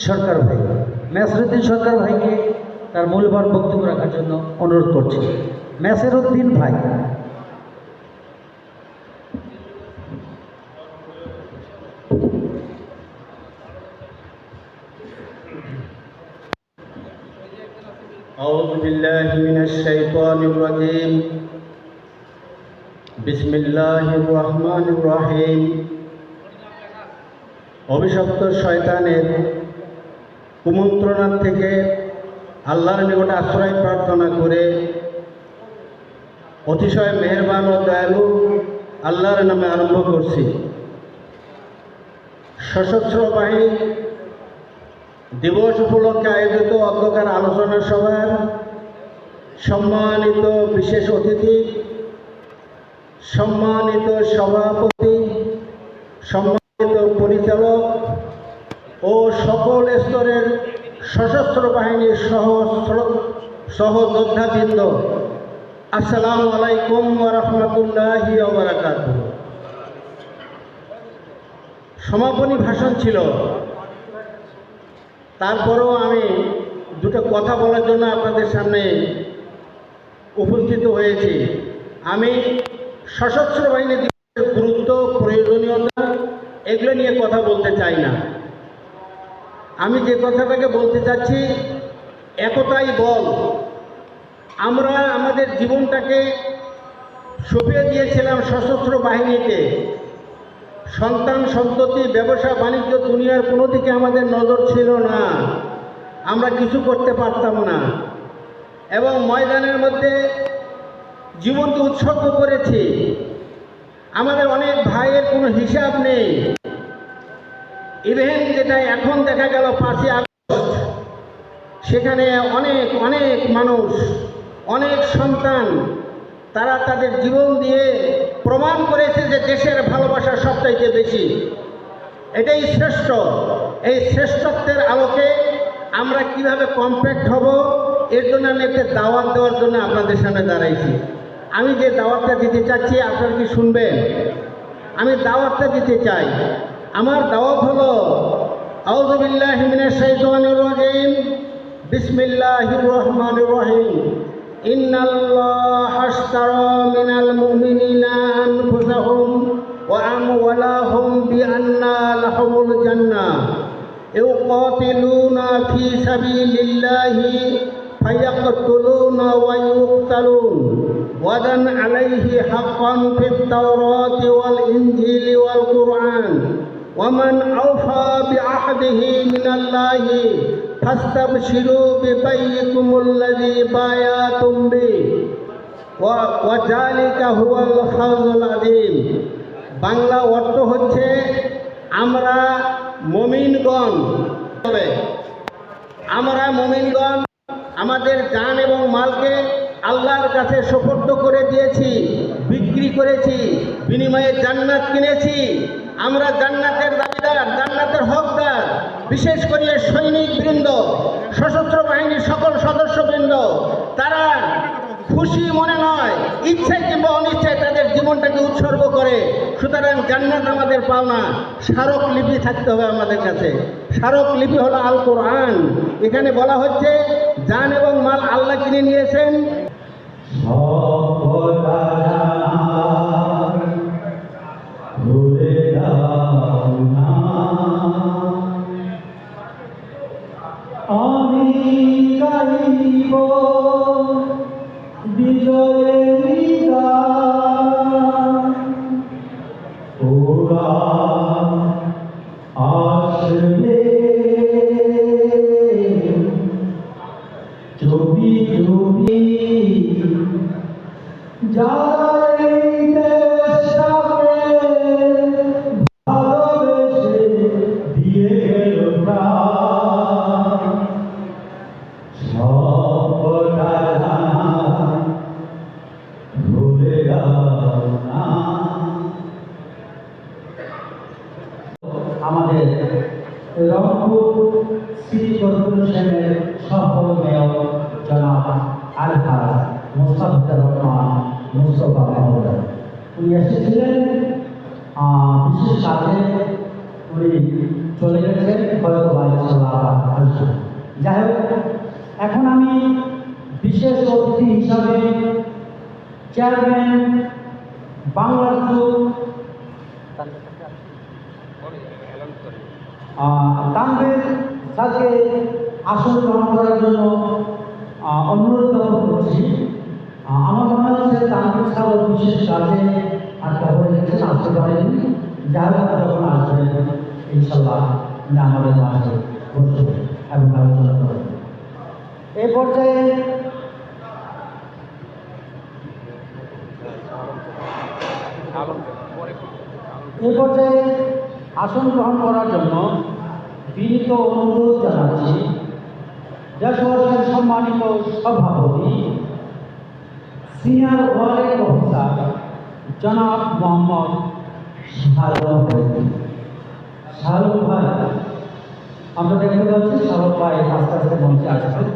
সরকার ভাই মেসরুদ্দিন সরকার ভাইকে তার মূল্যবান বক্তব্য রাখার জন্য অনুরোধ করছি মেসরুদ্দিন ভাই أعوذ بالله من الشيطان الرجيم بسم الله الرحمن الرحيم অভিশপ্ত শয়তানের কুমন্ত্রণার থেকে আল্লাহর নিকটে আশ্রয় প্রার্থনা করে অতিশয় মেহরবান ও দয়ালু আল্লাহর নামে আরম্ভ করছি। সশস্ত্র বাহিনী দিবস উপলক্ষে আয়োজিত অন্ধকার আলোচনা সভার সম্মানিত বিশেষ অতিথি, সম্মানিত সভাপতি, সম্মানিত পরিচালক ও সকল স্তরের সশস্ত্র বাহিনীর সহ সহযোদ্ধাবৃন্দ, আসসালামু আলাইকুম রহমতুল্লাহি সমাপনী ভাষণ ছিল। তারপরেও আমি দুটো কথা বলার জন্য আপনাদের সামনে উপস্থিত হয়েছি। আমি সশস্ত্র বাহিনী দিবসের গুরুত্ব, প্রয়োজনীয়তা এগুলো নিয়ে কথা বলতে চাই না। আমি যে কথাটাকে বলতে চাচ্ছি, একতাই বল। আমরা আমাদের জীবনটাকে সঁপে দিয়েছিলাম সশস্ত্র বাহিনীতে সন্তান সন্ততি, ব্যবসা, বাণিজ্য, দুনিয়ার কোনো দিকে আমাদের নজর ছিল না। আমরা কিছু করতে পারতাম না। এবং ময়দানের মধ্যে জীবনকে উৎসর্গ করেছি। আমাদের অনেক ভাইয়ের কোনো হিসাব নেই। ইভেন যেটা এখন দেখা গেল পাঁচই আগস্ট, সেখানে অনেক অনেক মানুষ, অনেক সন্তান, তারা তাদের জীবন দিয়ে প্রমাণ করেছে যে দেশের ভালোবাসা সবচাইতে বেশি। এটাই শ্রেষ্ঠ। এই শ্রেষ্ঠত্বের আলোকে আমরা কীভাবে কমপ্যাক্ট হব, এর জন্য আমি একটা দাওয়াত দেওয়ার জন্য আপনাদের সামনে দাঁড়াইছি। আমি যে দাওয়াতটা দিতে চাচ্ছি, আপনারা কি শুনবেন? আমি দাওয়াতটা দিতে চাই। আমার দাওয়াত হলো আউজবিল্লাহ মিনাশ শাইতানির রাজিম বিসমিল্লাহির রহমানির রহিম إن الله اشترى من المؤمنين أنفسهم وأموالهم بأن لهم الجنة يقاتلون في سبيل الله فيقتلون ويقتلون وعدا عليه حقا في التوراة والإنجيل والقرآن ومن أوفى بعهده من الله فاستبشروا ببيكم الذي بايعتم به و- وذلك هو الفوز العظيم বাংলা অর্থ হচ্ছে আমরা মমিনগণ তবে আমরা মমিনগণ আমাদের জান এবং মালকে আল্লাহর কাছে সোপর্দ করে দিয়েছি বিক্রি করেছি বিনিময়ে জান্নাত কিনেছি আমরা জান্নাতের দাবিদার, জান্নাতের হকদার, বিশেষ করে সৈনিক বৃন্দ সশস্ত্র বাহিনীর সকল সদস্যবৃন্দ, তারা খুশি মনে নয় ইচ্ছায় কিংবা অনিচ্ছায় তাদের জীবনটাকে উৎসর্গ করে। সুতরাং জান্নাত আমাদের পাওনা। স্মারক লিপি থাকতে হবে আমাদের কাছে। স্মারক লিপি হলো আল কোরআন। এখানে বলা হচ্ছে, জান এবং মাল আল্লাহ কিনে নিয়েছেন। আমি গাইব বিজয়ের। ওরা আসবে চবি চবি যারা সাথে উনি চলে গেছেন, হয়তো আসবেন যাই হোক, এখন আমি বিশেষ অতিথি হিসাবে চেয়ারম্যান বাংলার তানভীর স্যারকে আসন গ্রহণ করার জন্য অনুরোধ জ্ঞাপন করছি। আমার মনে হচ্ছে তান্ত্রিক স্যার বিশেষ কাজে আজকে হয়ে রেখেছেন আসতে পারেনি যার যখন ইনশাল্লাহ আমাদের মাঝে বসবেন এবং আলোচনা এই পর্যায়ে এই পর্যায়ে আসন গ্রহণ করার জন্য বিনীত অনুরোধ জানাচ্ছি দেশবর্ষের সম্মানিত সভাপতি, সিনিয়র ওয়ারেক অফিসার জনাব মোহাম্মদ শাহরুখ শাহরুখ ভাই। আমরা দেখতে পাচ্ছি শাহরুখ ভাই আস্তে আস্তে মঞ্চে আসছেন